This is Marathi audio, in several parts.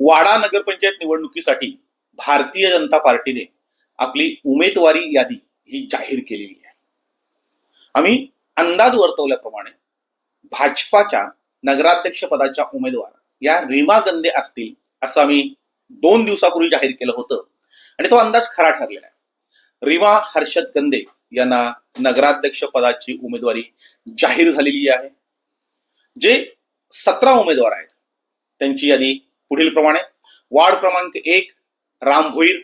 वाडा नगरपंचायत निवडणुकीसाठी भारतीय जनता पार्टीने आपली उमेदवारी यादी ही जाहीर केलेली आहे. आम्ही अंदाज वर्तवल्याप्रमाणे भाजपाच्या नगराध्यक्ष पदाच्या उमेदवार या रीमा गंदे असतील असं आम्ही दोन दिवसापूर्वी जाहीर केलं होतं आणि तो अंदाज खरा ठरलेला आहे. रीमा हर्षद गंदे यांना नगराध्यक्ष पदाची उमेदवारी जाहीर झालेली आहे. जे सतरा उमेदवार आहेत त्यांची यादी पुढील प्रमाणे. वार्ड क्रमांक एक राम भोईर.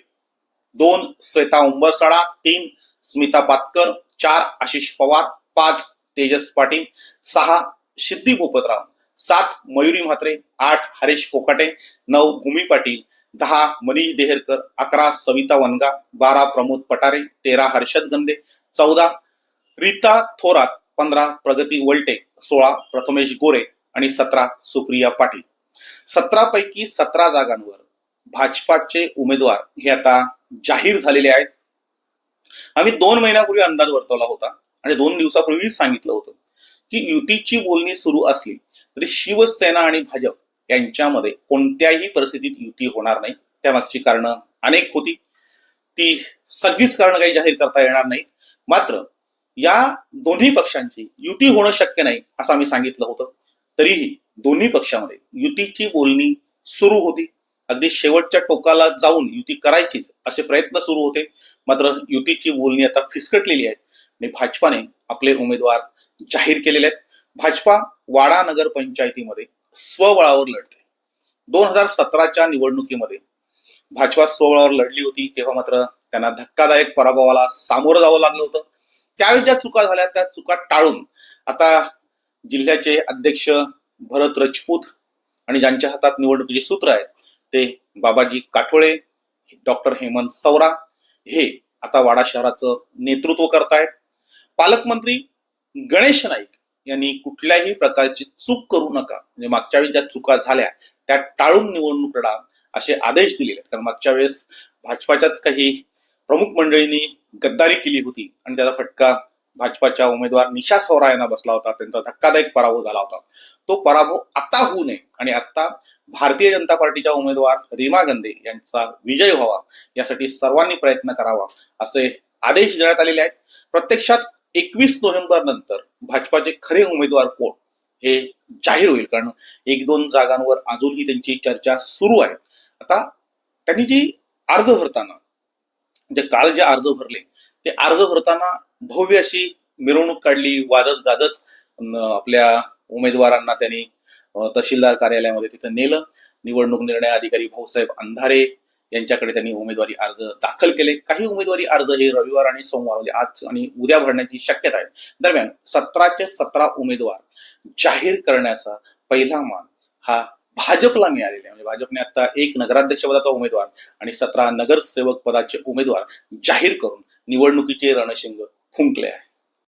दोन श्वेता उंबरसाडा तीन स्मिता पातकर. चार आशिष पवार. पाच तेजस पाटील. सहा सिद्धी पोपतराव सात मयुरी म्हात्रे. आठ हरीश कोकाटे. नऊ भूमी पाटील. दहा मनीष देहरकर. अकरा सविता वनगा. बारा प्रमोद पटारे. तेरा हर्षद गंदे. चौदा रीता थोरात. पंधरा प्रगती वलटे. सोळा प्रथमेश गोरे. आणि सतरा सुप्रिया पाटील. सतरा पैकी सतरा जागांवर भाजपाचे उमेदवार हे आता जाहीर झालेले आहेत. आम्ही दोन महिन्यापूर्वी अंदाज वर्तवला होता आणि दोन दिवसापूर्वी सांगितलं होतं की युतीची बोलणी सुरू असली तरी शिवसेना आणि भाजप यांच्यामध्ये कोणत्याही परिस्थितीत युती होणार नाही. त्यामागची कारणं अनेक होती. ती सगळीच कारणं काही जाहीर करता येणार नाहीत. मात्र या दोन्ही पक्षांची युती होणं शक्य नाही असं आम्ही सांगितलं होतं. तरीही दोन्ही पक्षामध्ये युतीची बोलणी सुरू होती. अगदी शेवटच्या टोकाला जाऊन युती करायचीच असे प्रयत्न सुरू होते. मात्र युतीची बोलणी आता फिसकटलेली आहेत आणि भाजपाने आपले उमेदवार जाहीर केलेले आहेत. भाजपा वाडा नगर पंचायतीमध्ये स्वबळावर लढते दोन हजार सतराच्या निवडणुकीमध्ये भाजपा स्वबळावर लढली होती. तेव्हा मात्र त्यांना धक्कादायक पराभवाला सामोरं जावं लागलं होतं. त्यावेळी ज्या चुका झाल्या त्या चुका टाळून आता जिल्ह्याचे अध्यक्ष भरत राजपूत आणि ज्यांच्या हातात निवडणुकीचे सूत्र आहेत ते बाबाजी काठोळे डॉक्टर हेमंत सवरा हे आता वाडा शहराचं नेतृत्व करतायत. पालकमंत्री गणेश नाईक यांनी कुठल्याही प्रकारची चूक करू नका. म्हणजे मागच्या वेळी ज्या चुका झाल्या त्या टाळून निवडणूक लढा असे आदेश दिलेले आहेत. कारण मागच्या वेळेस भाजपाच्याच काही प्रमुख मंडळींनी गद्दारी केली होती आणि त्याचा फटका भाजपाच्या उमेदवार निशा सौरा यांना बसला होता. त्यांचा धक्कादायक पराभव झाला होता. तो पराभव आता होऊ नये आणि आता भारतीय जनता पार्टीच्या उमेदवार रीमा गंदे यांचा विजय व्हावा यासाठी सर्वांनी प्रयत्न करावा असे आदेश देण्यात आलेले आहेत. प्रत्यक्षात एकवीस नोव्हेंबर नंतर भाजपाचे खरे उमेदवार कोण हे जाहीर होईल. कारण एक दोन जागांवर अजूनही त्यांची चर्चा सुरू आहे. आता त्यांनी जी अर्ज भरताना जे काल जे अर्ज भरले ते अर्ज भरताना भव्य अशी मिरवणूक काढली वादत गाजत आपल्या उमेदवारांना त्यांनी तहसीलदार कार्यालयामध्ये तिथं नेलं. निवडणूक निर्णय अधिकारी भाऊसाहेब अंधारे यांच्याकडे त्यांनी उमेदवारी अर्ज दाखल केले. काही उमेदवारी अर्ज हे रविवार आणि सोमवार म्हणजे आज आणि उद्या भरण्याची शक्यता आहे. दरम्यान सतराचे सतरा उमेदवार जाहीर करण्याचा पहिला मान हा भाजपला मिळालेला आहे. म्हणजे भाजपने आता एक नगराध्यक्ष पदाचा उमेदवार आणि सतरा नगरसेवक पदाचे उमेदवार जाहीर करून निवडणुकीचे रणशिंग फुंकले आहे